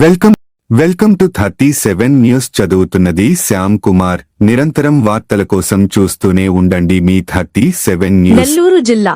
Welcome welcome to thirty seven news చదువుతున్నది శ్యామ్ కుమార్. నిరంతరం వార్తల కోసం చూస్తూనే ఉండండి మీ థర్టీ సెవెన్ న్యూస్. నెల్లూరు జిల్లా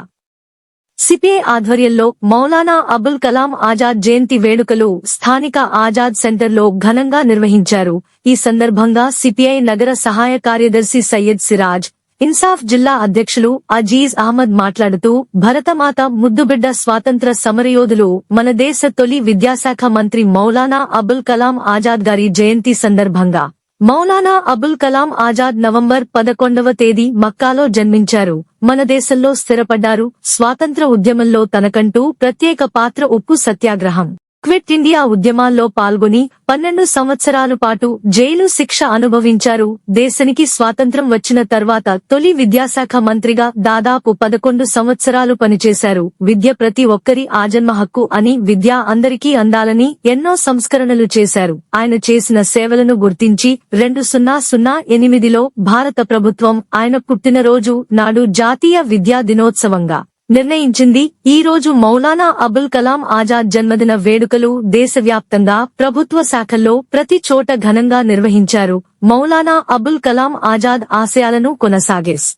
సిపిఐ ఆధ్వర్యంలో మౌలానా అబుల్ కలాం ఆజాద్ జయంతి వేడుకలు స్థానిక ఆజాద్ సెంటర్లో ఘనంగా నిర్వహించారు. ఈ సందర్భంగా సిపిఐ నగర సహాయ కార్యదర్శి సయ్యద్ సిరాజ్ ఇన్సాఫ్ జిల్లా అధ్యక్షులు అజీజ్ అహ్మద్ మాట్లాడుతూ భరతమాత ముద్దుబిడ్డ స్వాతంత్ర సమరయోధులు మన దేశ తొలి విద్యాశాఖ మంత్రి మౌలానా అబుల్ కలాం ఆజాద్ గారి జయంతి సందర్భంగా మౌలానా అబుల్ కలాం ఆజాద్ నవంబర్ పదకొండవ తేదీ మక్కాలో జన్మించారు. మన దేశంలో స్థిరపడ్డారు. స్వాతంత్ర ఉద్యమంలో తనకంటూ ప్రత్యేక పాత్ర ఉప్పు సత్యాగ్రహం. క్విట్ ఇండియా ఉద్యమాల్లో పాల్గొని పన్నెండు సంవత్సరాల పాటు జైలు శిక్ష అనుభవించారు. దేశానికి స్వాతంత్రం వచ్చిన తర్వాత తొలి విద్యాశాఖ మంత్రిగా దాదాపు పదకొండు సంవత్సరాలు పనిచేశారు. విద్య ప్రతి ఒక్కరి ఆజన్మ హక్కు అని విద్య అందరికీ అందాలని ఎన్నో సంస్కరణలు చేశారు. ఆయన చేసిన సేవలను గుర్తించి రెండు సున్నా సున్నా ఎనిమిదిలో భారత ప్రభుత్వం ఆయన పుట్టినరోజు నాడు జాతీయ విద్యా దినోత్సవంగా నిర్ణయించింది. ఈ రోజు మౌలానా అబుల్ కలాం ఆజాద్ జన్మదిన వేడుకలు దేశవ్యాప్తంగా ప్రభుత్వ శాఖల్లో ప్రతి చోట ఘనంగా నిర్వహించారు. మౌలానా అబుల్ కలాం ఆజాద్ ఆశయాలను కొనసాగేస్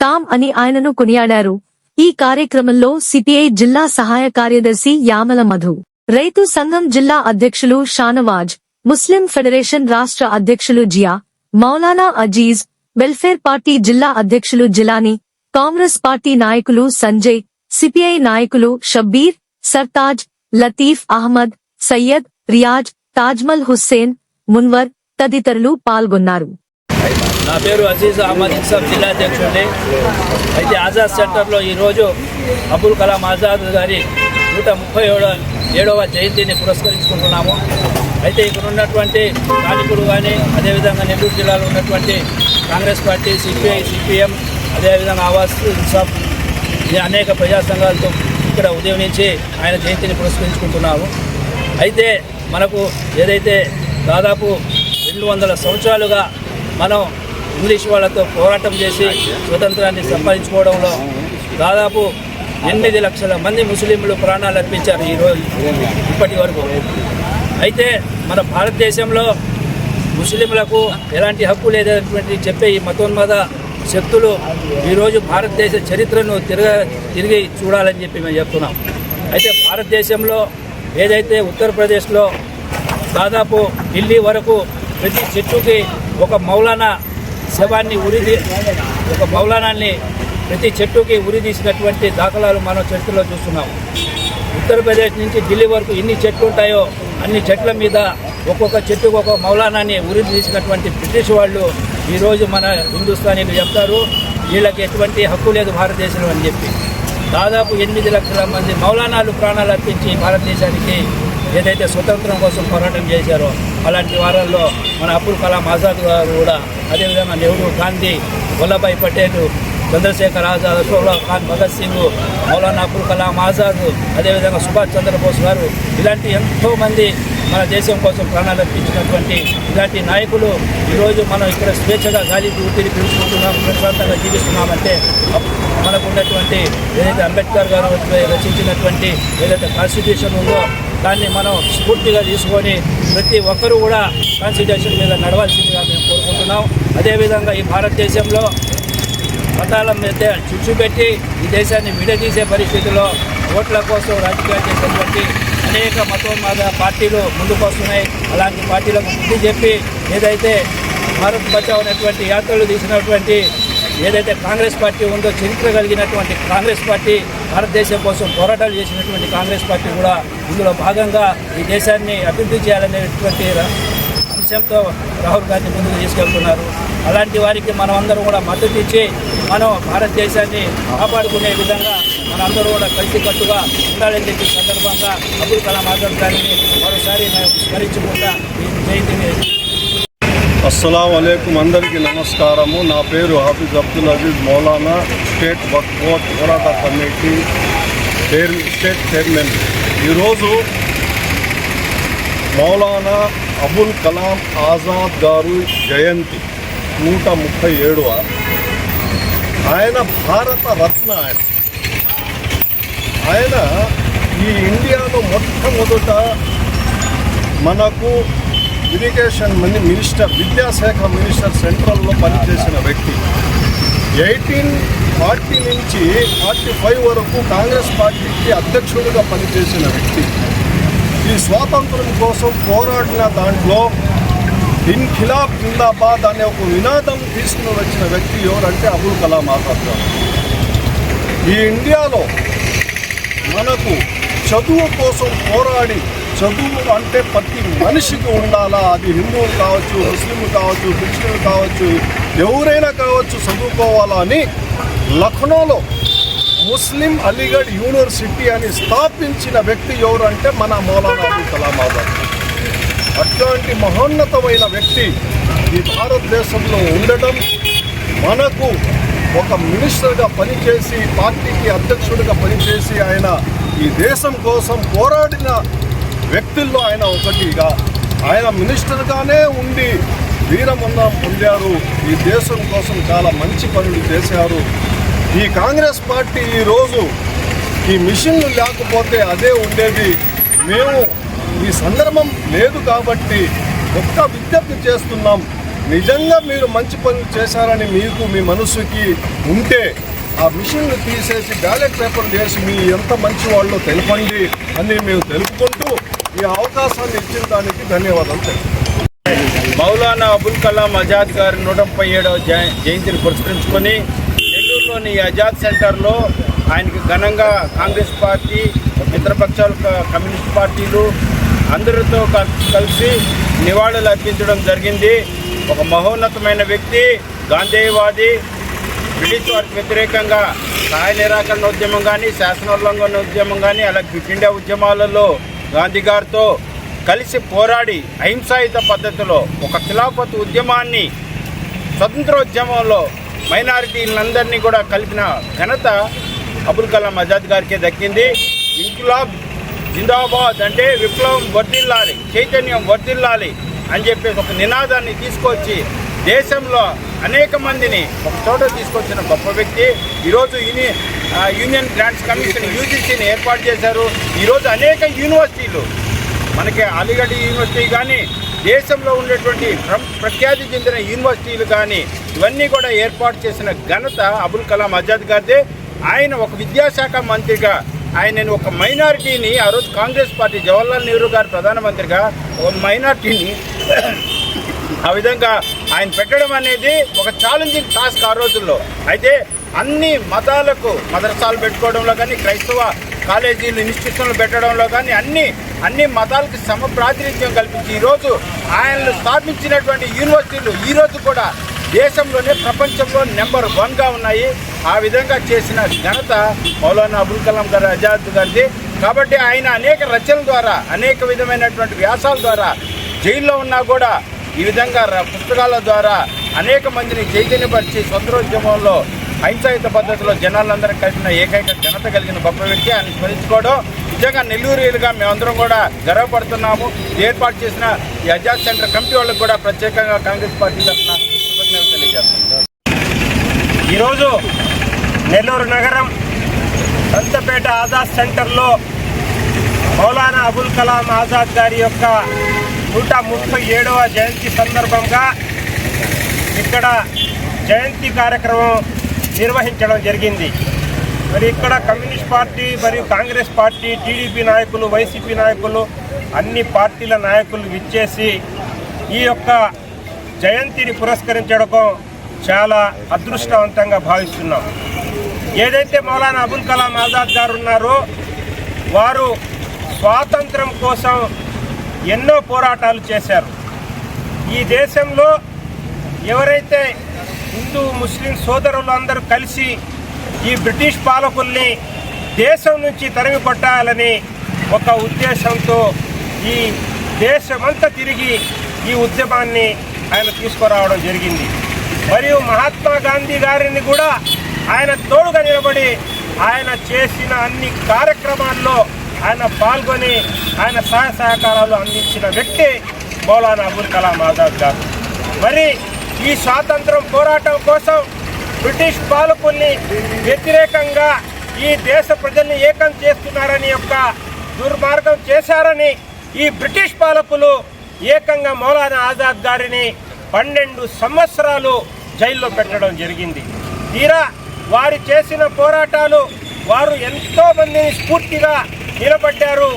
తాం అని ఆయనను కొనియాడారు. ఈ కార్యక్రమంలో సిపిఐ జిల్లా సహాయ కార్యదర్శి యామల మధు రైతు సంఘం జిల్లా అధ్యక్షులు షానవాజ్ ముస్లిం ఫెడరేషన్ రాష్ట్ర అధ్యక్షులు జియా మౌలానా అజీజ్ వెల్ఫేర్ పార్టీ జిల్లా అధ్యక్షులు జిలానీ కాంగ్రెస్ పార్టీ నాయకులు సంజయ్ సిపిఐ నాయకులు షబ్బీర్ సర్తాజ్ లతీఫ్ అహ్మద్ సయ్యద్ రియాజ్ తాజ్మల్ హుస్సేన్ మున్వర్ తదితరులు పాల్గొన్నారు. నా పేరు అజీజ్ అహ్మద్ ఇన్సాఫ్ జిల్లా అధ్యక్షుడిని. అయితే ఆజాద్ సెంటర్లో ఈరోజు అబుల్ కలాం ఆజాద్ గారి నూట ముప్పై ఏడవ ఏడవ జయంతిని పురస్కరించుకుంటున్నాము. అయితే ఇక్కడ ఉన్నటువంటి స్థానికులు కానీ అదేవిధంగా నెల్లూరు జిల్లాలో ఉన్నటువంటి కాంగ్రెస్ పార్టీ సిపిఐ సిపిఎం అదేవిధంగా ఆవాస్ ఇన్సాఫ్ ఈ అనేక ప్రజా సంఘాలతో ఇక్కడ ఉదయం నుంచి ఆయన జయంతిని పురస్కరించుకుంటున్నాము. అయితే మనకు ఏదైతే దాదాపు రెండు వందల సంవత్సరాలుగా మనం ఇంగ్లీష్ వాళ్ళతో పోరాటం చేసి స్వతంత్రాన్ని సంపాదించుకోవడంలో దాదాపు ఎనిమిది లక్షల మంది ముస్లింలు ప్రాణాలు అర్పించారు ఈరోజు ఇప్పటి వరకు. అయితే మన భారతదేశంలో ముస్లింలకు ఎలాంటి హక్కు లేదనేటువంటి చెప్పే ఈ మతోన్మద శక్తులు ఈరోజు భారతదేశ చరిత్రను తిరగ తిరిగి చూడాలని చెప్పి మేము చెప్తున్నాం. అయితే భారతదేశంలో ఏదైతే ఉత్తరప్రదేశ్లో దాదాపు ఢిల్లీ వరకు ప్రతి చెట్టుకి ఒక మౌలానా శవాన్ని ఉరిది ఒక మౌలానాన్ని ప్రతి చెట్టుకి ఉరిదీసినటువంటి దాఖలాలు మనం చరిత్రలో చూస్తున్నాం. ఉత్తరప్రదేశ్ నుంచి ఢిల్లీ వరకు ఎన్ని చెట్లు ఉంటాయో అన్ని చెట్ల మీద ఒక్కొక్క చెట్టుకు ఒక మౌలానాన్ని ఉరి తీసినటువంటి బ్రిటిష్ వాళ్ళు ఈరోజు మన హిందుస్థానీలు చెప్తారు వీళ్ళకి ఎటువంటి హక్కు లేదు భారతదేశంలో అని చెప్పి. దాదాపు ఎనిమిది లక్షల మంది మౌలానాలు ప్రాణాలు అర్పించి భారతదేశానికి ఏదైతే స్వతంత్రం కోసం పోరాటం చేశారో అలాంటి వారాల్లో మన అబ్దుల్ కలాం ఆజాద్ గారు కూడా అదేవిధంగా నెహ్రూ గాంధీ వల్లభాయ్ పటేల్ చంద్రశేఖర్ ఆజాద్ అశోక్ ఖాన్ భగత్ సింగ్ మౌలానా అబుల్ కలాం ఆజాద్ అదేవిధంగా సుభాష్ చంద్రబోస్ గారు ఇలాంటి ఎంతోమంది మన దేశం కోసం ప్రాణాలు అర్పించినటువంటి ఇలాంటి నాయకులు ఈరోజు మనం ఇక్కడ స్వేచ్ఛగా గాలి ఊపిరి పీల్చుకుంటున్నాం ప్రశాంతంగా జీవిస్తున్నామంటే మనకు ఉన్నటువంటి ఏదైతే అంబేద్కర్ గారు రచించినటువంటి ఏదైతే కాన్స్టిట్యూషన్ ఉందో దాన్ని మనం స్ఫూర్తిగా తీసుకొని ప్రతి ఒక్కరూ కూడా కాన్స్టిట్యూషన్ మీద నడవాల్సిందిగా మేము కోరుకుంటున్నాం. అదేవిధంగా ఈ భారతదేశంలో మతాల మీద చుచ్చుపెట్టి ఈ దేశాన్ని విడదీసే పరిస్థితిలో ఓట్ల కోసం రాజకీయాలు చేసేటువంటి అనేక మతోన్మాద పార్టీలు ముందుకొస్తున్నాయి. అలాంటి పార్టీలకు బుద్ధి చెప్పి ఏదైతే భారత్ బచావ్ అనేటువంటి యాత్రలు తీసినటువంటి ఏదైతే కాంగ్రెస్ పార్టీ ఉందో చరిత్ర కలిగినటువంటి కాంగ్రెస్ పార్టీ భారతదేశం కోసం పోరాటాలు చేసినటువంటి కాంగ్రెస్ పార్టీ కూడా ఇందులో భాగంగా ఈ దేశాన్ని అభివృద్ధి చేయాలనేటువంటి అంశంతో రాహుల్ గాంధీ ముందుకు తీసుకెళ్తున్నారు. అలాంటి వారికి మనం అందరం కూడా మద్దతు ఇచ్చి మనం భారతదేశాన్ని కాపాడుకునే విధంగా మనందరూ కూడా కలిసికట్టుగా ఉండాలని చెప్పి సందర్భంగా అబ్దుల్ కలాం ఆజాద్ గారిని మరోసారి స్మరించుకుంటా ఈ జయంతిని అస్సలం అయికం అందరికీ నమస్కారము. నా పేరు హాఫీజ్ అబ్దుల్ అజీజ్ మౌలానా స్టేట్ వక్ఫ్ బోర్డ్ పోరాట కమిటీ చైర్ స్టేట్ చైర్మన్. ఈరోజు మౌలానా అబుల్ కలాం ఆజాద్ గారు జయంతి నూట ముప్పై ఏడవ. ఆయన భారత రత్న ఆయన. ఆయన ఈ ఇండియాలో మొట్టమొదట మనకు ఇరిగేషన్ మినిస్టర్ విద్యాశాఖ మినిస్టర్ సెంట్రల్లో పనిచేసిన వ్యక్తి. ఎయిటీన్ ఫార్టీ నుంచి ఫార్టీ ఫైవ్ వరకు కాంగ్రెస్ పార్టీకి అధ్యక్షుడిగా పనిచేసిన వ్యక్తి. ఈ స్వాతంత్రం కోసం పోరాడిన దాంట్లో ఇన్ ఖిలాఫ్ జిందాబాద్ అనే ఒక నినాదం తీసుకుని వచ్చిన వ్యక్తి ఎవరంటే అబుల్ కలాం ఆజాద్ గారు. ఈ ఇండియాలో మనకు చదువు కోసం పోరాడి చదువు అంటే ప్రతి మనిషికి ఉండాలా? అది హిందువులు కావచ్చు ముస్లింలు కావచ్చు క్రిస్టియన్లు కావచ్చు ఎవరైనా కావచ్చు చదువుకోవాలా అని లక్నోలో ముస్లిం అలీగఢ్ యూనివర్సిటీ అని స్థాపించిన వ్యక్తి ఎవరంటే మన మౌలానా అబుల్ కలాం ఆజాద్. అట్లాంటి మహోన్నతమైన వ్యక్తి ఈ భారతదేశంలో ఉండటం మనకు ఒక మినిస్టర్గా పనిచేసి పార్టీకి అధ్యక్షుడిగా పనిచేసి ఆయన ఈ దేశం కోసం పోరాడిన వ్యక్తుల్లో ఆయన ఒకటిగా ఆయన మినిస్టర్గానే ఉండి వీరమన్నం పొందారు. ఈ దేశం కోసం చాలా మంచి పనులు చేశారు. ఈ కాంగ్రెస్ పార్టీ ఈరోజు ఈ మిషన్లు లేకపోతే అదే ఉండేది. మేము ఈ సందర్భం లేదు కాబట్టి ఒక్క విజ్ఞప్తి చేస్తున్నాం. నిజంగా మీరు మంచి పనులు చేశారని మీకు మీ మనసుకి ఉంటే ఆ మిషన్లు తీసేసి బ్యాలెట్ పేపర్లు చేసి మీ ఎంత మంచి వాళ్ళో తెలపండి అని మేము తెలుపుకుంటూ ఈ అవకాశాన్ని ఇచ్చిన దానికి ధన్యవాదాలు మౌలానా అబుల్ కలాం ఆజాద్ గారి నూట ముప్పై ఏడవ జయంతిని పురస్కరించుకొని నెల్లూరులోని ఆజాద్ సెంటర్లో ఆయనకి ఘనంగా కాంగ్రెస్ పార్టీ మిత్రపక్షాలు కమ్యూనిస్ట్ పార్టీలు అందరితో కలిసి నివాళులు అర్పించడం జరిగింది. ఒక మహోన్నతమైన వ్యక్తి గాంధేయవాది బ్రిటిష్ వారికి వ్యతిరేకంగా సహాయ నిరాకరణ ఉద్యమం కానీ శాసనోల్లంఘన ఉద్యమం కానీ అలాగే క్విట్ ఇండియా ఉద్యమాలలో గాంధీ గారితో కలిసి పోరాడి అహింసాయుత పద్ధతిలో ఒక ఖిలాఫత్ ఉద్యమాన్ని స్వతంత్రోద్యమంలో మైనారిటీలందరినీ కూడా కలిపిన ఘనత అబుల్ కలాం ఆజాద్ గారికే దక్కింది. ఇంకులాబ్ జిందాబాద్ అంటే విప్లవం వర్ధిల్లాలి చైతన్యం వర్ధిల్లాలి అని చెప్పేసి ఒక నినాదాన్ని తీసుకొచ్చి దేశంలో అనేక మందిని ఒక చోట తీసుకొచ్చిన గొప్ప వ్యక్తి. ఈరోజు యూని యూనియన్ గ్రాంట్స్ కమిషన్ యూజీసీని ఏర్పాటు చేశారు. ఈరోజు అనేక యూనివర్సిటీలు మనకి అలీగఢ్ యూనివర్సిటీ కానీ దేశంలో ఉండేటువంటి ప్ర- ప్రఖ్యాతి చెందిన యూనివర్సిటీలు కానీ ఇవన్నీ కూడా ఏర్పాటు చేసిన ఘనత అబుల్ కలాం ఆజాద్ గారిదే. ఆయన ఒక విద్యాశాఖ మంత్రిగా ఆయన ఒక మైనారిటీని ఆ రోజు కాంగ్రెస్ పార్టీ జవహర్లాల్ నెహ్రూ గారు ప్రధానమంత్రిగా ఒక మైనారిటీని ఆ విధంగా ఆయన పెట్టడం అనేది ఒక ఛాలెంజింగ్ టాస్క్ ఆ రోజుల్లో. అయితే అన్ని మతాలకు మదరసాలు పెట్టుకోవడంలో కానీ క్రైస్తవ కాలేజీలు ఇన్స్టిట్యూషన్లు పెట్టడంలో కానీ అన్ని అన్ని మతాలకు సమ ప్రాతినిధ్యం కల్పించి ఈరోజు ఆయనను స్థాపించినటువంటి యూనివర్సిటీలు ఈరోజు కూడా దేశంలోనే ప్రపంచంలో నెంబర్ వన్గా ఉన్నాయి. ఆ విధంగా చేసిన ఘనత మౌలానా అబుల్ కలాం గారు ఆజాద్ గారిది. కాబట్టి ఆయన అనేక రచనల ద్వారా అనేక విధమైనటువంటి వ్యాసాల ద్వారా జైల్లో ఉన్నా కూడా ఈ విధంగా ర- పుస్తకాల ద్వారా అనేక మందిని చైతన్యపరిచి స్వతంత్రోద్యమంలో అహింసాయుత పద్ధతిలో జనాలందరూ కలిసిన ఏకైక ఘనత కలిగిన గొప్ప వ్యక్తి ఆయన స్మరించుకోవడం నిజంగా నెల్లూరులుగా మేమందరం కూడా గర్వపడుతున్నాము. ఏర్పాటు చేసిన ఈ అజాద్ సెంటర్ కమిటీ వాళ్ళకు కూడా ప్రత్యేకంగా కాంగ్రెస్ పార్టీ తరఫున కృతజ్ఞతలు తెలియజేస్తున్నాం. ఈరోజు నెల్లూరు నగరం సంతపేట ఆజాద్ సెంటర్లో మౌలానా అబుల్ కలాం ఆజాద్ గారి యొక్క నూట ముప్పై ఏడవ జయంతి సందర్భంగా ఇక్కడ జయంతి కార్యక్రమం నిర్వహించడం జరిగింది. మరి ఇక్కడ కమ్యూనిస్ట్ పార్టీ మరియు కాంగ్రెస్ పార్టీ టీడీపీ నాయకులు వైసీపీ నాయకులు అన్ని పార్టీల నాయకులు విచ్చేసి ఈ యొక్క జయంతిని పురస్కరించడం చాలా అదృష్టవంతంగా భావిస్తున్నాం. ఏదైతే మౌలానా అబుల్ కలాం ఆజాద్ గారు ఉన్నారో వారు స్వాతంత్రం కోసం ఎన్నో పోరాటాలు చేశారు. ఈ దేశంలో ఎవరైతే హిందూ ముస్లిం సోదరులందరూ కలిసి ఈ బ్రిటిష్ పాలకుల్ని దేశం నుంచి తరిమి కొట్టాలని ఒక ఉద్దేశంతో ఈ దేశమంతా తిరిగి ఈ ఉద్యమాన్ని ఆయన తీసుకురావడం జరిగింది. మరియు మహాత్మా గాంధీ గారిని కూడా ఆయన తోడుగా నిలబడి ఆయన చేసిన అన్ని కార్యక్రమాల్లో ఆయన పాల్గొని ఆయన సహాయ సహకారాలు అందించిన వ్యక్తి మౌలానా అబుల్ కలాం ఆజాద్ గారు. మరి ఈ స్వాతంత్రం పోరాటం కోసం బ్రిటిష్ పాలకుల్ని వ్యతిరేకంగా ఈ దేశ ప్రజల్ని ఏకం చేస్తున్నారని యొక్క దుర్మార్గం చేశారని ఈ బ్రిటిష్ పాలకులు ఏకంగా మౌలానా ఆజాద్ గారిని పన్నెండు సంవత్సరాలు జైల్లో పెట్టడం జరిగింది. తీరా వారు చేసిన పోరాటాలు వారు ఎంతో మందిని స్ఫూర్తిగా నిలబడ్డారు.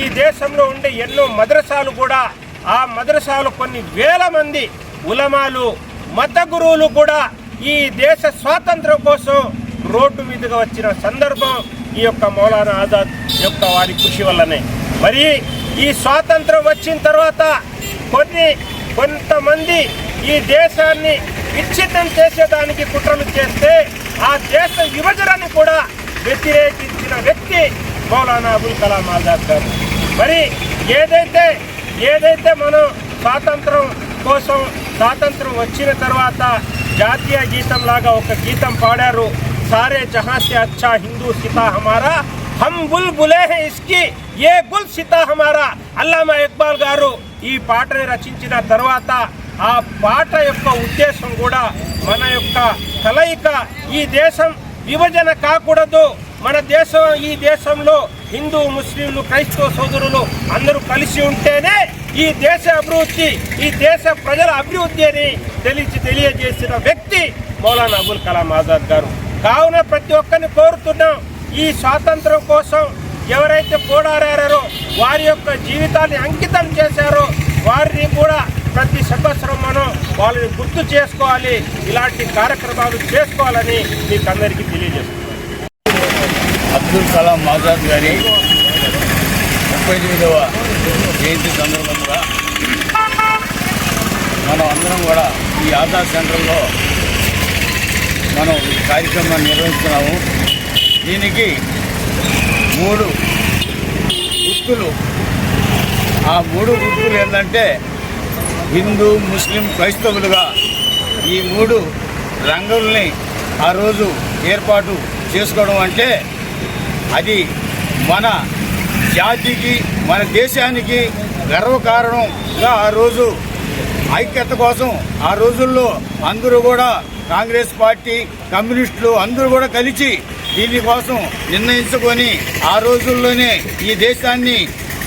ఈ దేశంలో ఉండే ఎన్నో మద్రసాలు కూడా ఆ మద్రసాలు కొన్ని వేల మంది ఉలమాలు మత గురువులు కూడా ఈ దేశ స్వాతంత్రం కోసం రోడ్డు మీదుగా వచ్చిన సందర్భం ఈ యొక్క మౌలానా ఆజాద్ యొక్క వారి కృషి వల్లనే. మరి ఈ స్వాతంత్రం వచ్చిన తర్వాత కొన్ని కొంతమంది ఈ దేశాన్ని విచ్ఛిన్నం చేసేదానికి కుట్రలు చేస్తే ఆ దేశ విభజనను కూడా వ్యతిరేకించిన వ్యక్తి మౌలానా అబుల్ కలాం ఆజాద్ గారు. మరి ఏదైతే ఏదైతే మనం స్వాతంత్రం కోసం స్వాతంత్రం వచ్చిన తర్వాత జాతీయ గీతంలాగా ఒక గీతం పాడారు సారే జహాసే అచ్చా హిందూ సితా హమారా హమ్ బుల్ బులే ఇస్కి ఏ బుల్ సితా హమారా అల్లామా ఇక్బాల్ గారు ఈ పాటని రచించిన తర్వాత ఆ పాట యొక్క ఉద్దేశం కూడా మన యొక్క కలయిక ఈ దేశం విభజన కాకూడదు. మన దేశం ఈ దేశంలో హిందూ ముస్లింలు క్రైస్తవ సోదరులు అందరూ కలిసి ఉంటేనే ఈ దేశ అభివృద్ధి ఈ దేశ ప్రజల అభివృద్ధి అని తెలిసి తెలియజేసిన వ్యక్తి మౌలానా అబుల్ కలాం ఆజాద్ గారు. కావున ప్రతి ఒక్కరిని కోరుతున్నాం ఈ స్వాతంత్రం కోసం ఎవరైతే పోరాడారో వారి యొక్క జీవితాన్ని అంకితం చేశారో వారిని కూడా ప్రతి సంవత్సరం మనం వాళ్ళని గుర్తు చేసుకోవాలి. ఇలాంటి కార్యక్రమాలు చేసుకోవాలని మీకు అందరికీ తెలియజేస్తున్నాను. అబ్దుల్ కలాం ఆజాద్ గారి ముప్పై ఎనిమిదవ జయంతి సందర్భంగా మనం అందరం కూడా ఈ ఆధార్ సెంటర్లో మనం ఈ కార్యక్రమాన్ని నిర్వహిస్తున్నాము. దీనికి మూడు గుర్తులు. ఆ మూడు గుర్తులు ఏంటంటే హిందూ ముస్లిం క్రైస్తవులుగా ఈ మూడు రంగుల్ని ఆ రోజు ఏర్పాటు చేసుకోవడం అంటే అది మన జాతికి మన దేశానికి గర్వకారణంగా ఆ రోజు ఐక్యత కోసం ఆ రోజుల్లో అందరూ కూడా కాంగ్రెస్ పార్టీ కమ్యూనిస్టులు అందరూ కూడా కలిసి దీనికోసం నిర్ణయించుకొని ఆ రోజుల్లోనే ఈ దేశాన్ని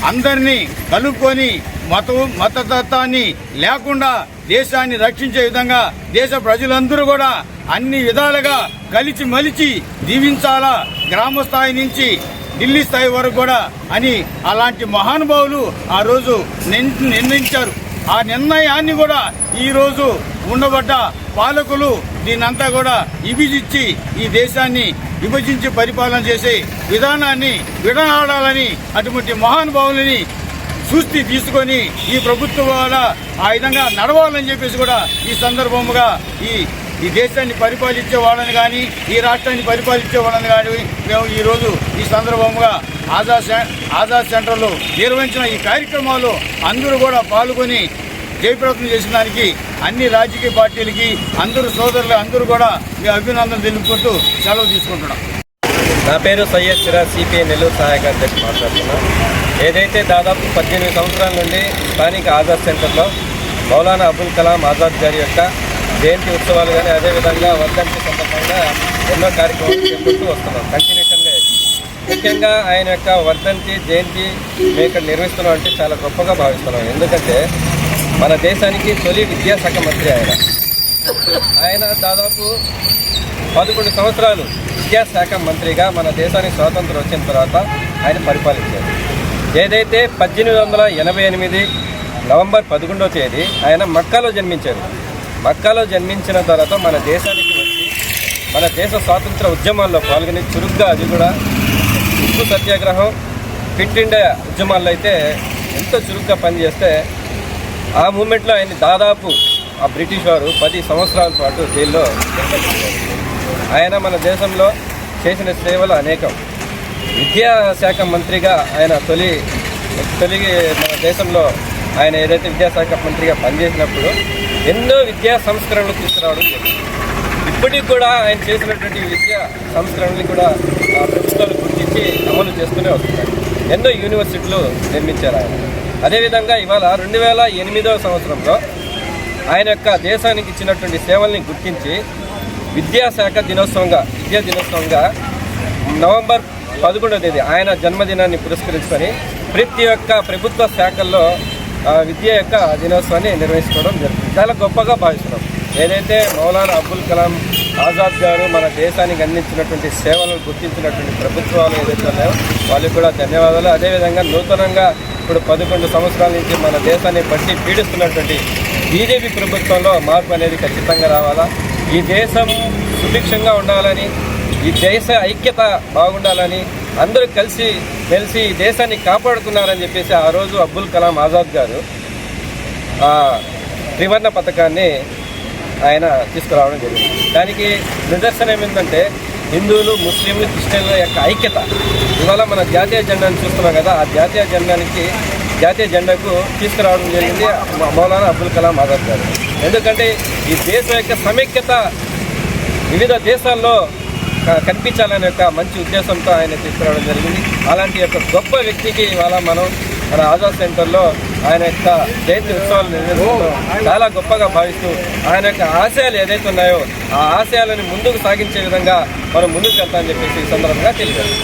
అందరినీ కలుపుకొని మత మతతత్వాన్ని లేకుండా దేశాన్ని రక్షించే విధంగా దేశ ప్రజలందరూ కూడా అన్ని విధాలుగా కలిసి మలిచి జీవించాలా గ్రామ స్థాయి నుంచి ఢిల్లీ స్థాయి వరకు కూడా అని అలాంటి మహానుభావులు ఆ రోజు నిర్ణయించారు. ఆ నిర్ణయాన్ని కూడా ఈ రోజు ఉండబడ్డ పాలకులు దీనంతా కూడా విభజించి ఈ దేశాన్ని విభజించి పరిపాలన చేసే విధానాన్ని విడనాడాలని అటువంటి మహానుభావులని సుస్థి తీసుకొని ఈ ప్రభుత్వం ఆ విధంగా నడవాలని చెప్పేసి కూడా ఈ సందర్భముగా ఈ ఈ దేశాన్ని పరిపాలించే వాళ్ళని కానీ ఈ రాష్ట్రాన్ని పరిపాలించే వాళ్ళని కానీ మేము ఈరోజు ఈ సందర్భముగా ఆజాద్ సె- ఆజాద్ సెంటర్లో నిర్వహించిన ఈ కార్యక్రమాలు అందరూ కూడా పాల్గొని జయప్రదం చేసిన దానికి అన్ని రాజకీయ పార్టీలకి అందరూ సోదరులు అందరూ కూడా మీ అభినందనలు తెలుపుకుంటూ సెలవు తీసుకుంటున్నాం. నా పేరు సయ్యద్ సిరాజ్ సిపిఐ నెల్లూరు సహాయక అధ్యక్షుడు మాట్లాడుతున్నా. ఏదైతే దాదాపు పద్దెనిమిది సంవత్సరాల నుండి స్థానిక ఆజాద్ సెంటర్లో మౌలానా అబుల్ కలాం ఆజాద్ గారి యొక్క జయంతి ఉత్సవాలు కానీ అదేవిధంగా వర్ధంతి సందర్భంగా ఎన్నో కార్యక్రమాలు చేపడుతూ వస్తున్నాం కంటిన్యూషన్గా ముఖ్యంగా ఆయన యొక్క వర్ధంతి జయంతి మేము ఇక్కడ నిర్వహిస్తున్నాం అంటే చాలా గొప్పగా భావిస్తున్నాం. ఎందుకంటే మన దేశానికి తొలి విద్యాశాఖ మంత్రి ఆయన. ఆయన దాదాపు పదకొండు సంవత్సరాలు విద్యాశాఖ మంత్రిగా మన దేశానికి స్వాతంత్రం వచ్చిన తర్వాత ఆయన పరిపాలించారు. ఏదైతే పద్దెనిమిది వందల ఎనభై ఎనిమిది నవంబర్ పదకొండవ తేదీ ఆయన మక్కాలో జన్మించారు. మక్కాలో జన్మించిన తర్వాత మన దేశానికి వచ్చి మన దేశ స్వాతంత్ర ఉద్యమాల్లో పాల్గొని చురుగ్గా అది కూడా ఉప్పు సత్యాగ్రహం ఫిట్ ఇండియా ఉద్యమాల్లో అయితే ఎంతో చురుగ్గా పనిచేస్తే ఆ మూమెంట్లో ఆయన దాదాపు ఆ బ్రిటిష్ వారు పది సంవత్సరాల పాటు జైల్లో ఆయన మన దేశంలో చేసిన సేవలు అనేకం. విద్యాశాఖ మంత్రిగా ఆయన తొలి తొలి మన దేశంలో ఆయన ఏదైతే విద్యాశాఖ మంత్రిగా పనిచేసినప్పుడు ఎన్నో విద్యా సంస్కరణలు తీసుకురావడం జరిగింది. ఇప్పటికి కూడా ఆయన చేసినటువంటి విద్యా సంస్కరణలు కూడా ఆ ప్రభుత్వాలు గుర్తించి అమలు చేస్తూనే వస్తున్నారు ఎన్నో యూనివర్సిటీలు నిర్మించారు ఆయన. అదేవిధంగా ఇవాళ రెండు వేల ఎనిమిదవ సంవత్సరంలో ఆయన యొక్క దేశానికి ఇచ్చినటువంటి సేవల్ని గుర్తించి విద్యాశాఖ దినోత్సవంగా విద్యా దినోత్సవంగా నవంబర్ పదకొండవ తేదీ ఆయన జన్మదినాన్ని పురస్కరించుకొని ప్రతి ఒక్క ప్రభుత్వ శాఖల్లో విద్య యొక్క దినోత్సవాన్ని నిర్వహించుకోవడం జరుగుతుంది. చాలా గొప్పగా భావిస్తున్నాం. ఏదైతే మౌలానా అబ్దుల్ కలాం ఆజాద్ గారు మన దేశానికి అందించినటువంటి సేవలను గుర్తించినటువంటి ప్రభుత్వాలు ఏదైతే ఉన్నాయో వాళ్ళకి కూడా ధన్యవాదాలు. అదేవిధంగా నూతనంగా ఇప్పుడు పదకొండు సంవత్సరాల నుంచి మన దేశాన్ని బట్టి పీడిస్తున్నటువంటి బీజేపీ ప్రభుత్వంలో మార్పు అనేది ఖచ్చితంగా రావాలా? ఈ దేశం సుభిక్షంగా ఉండాలని ఈ దేశ ఐక్యత బాగుండాలని అందరూ కలిసి కలిసి ఈ దేశాన్ని కాపాడుకున్నారని చెప్పేసి ఆ రోజు అబ్దుల్ కలాం ఆజాద్ గారు ఆ త్రివర్ణ పథకాన్ని ఆయన తీసుకురావడం జరిగింది. దానికి నిదర్శనం ఏమిటంటే హిందువులు ముస్లింలు క్రిస్టియన్ల యొక్క ఐక్యత. ఇవాళ మన జాతీయ జెండాను చూస్తున్నాం కదా ఆ జాతీయ జెండానికి జాతీయ జెండాకు తీసుకురావడం జరిగింది మౌలానా అబ్దుల్ కలాం ఆజాద్ గారు. ఎందుకంటే ఈ దేశం యొక్క సమైక్యత వివిధ దేశాల్లో కనిపించాలనే ఒక మంచి ఉద్దేశంతో ఆయన తీసుకురావడం జరిగింది. అలాంటి యొక్క గొప్ప వ్యక్తికి ఇవాళ మనం మన ఆజాద్ సెంటర్లో ఆయన యొక్క జయంతి ఉత్సవాలు నిర్వహించడం చాలా గొప్పగా భావిస్తూ ఆయన యొక్క ఆశయాలు ఏదైతే ఉన్నాయో ఆ ఆశయాలను ముందుకు సాగించే విధంగా మనం ముందుకు వెళ్తామని చెప్పేసి ఈ సందర్భంగా తెలిపారు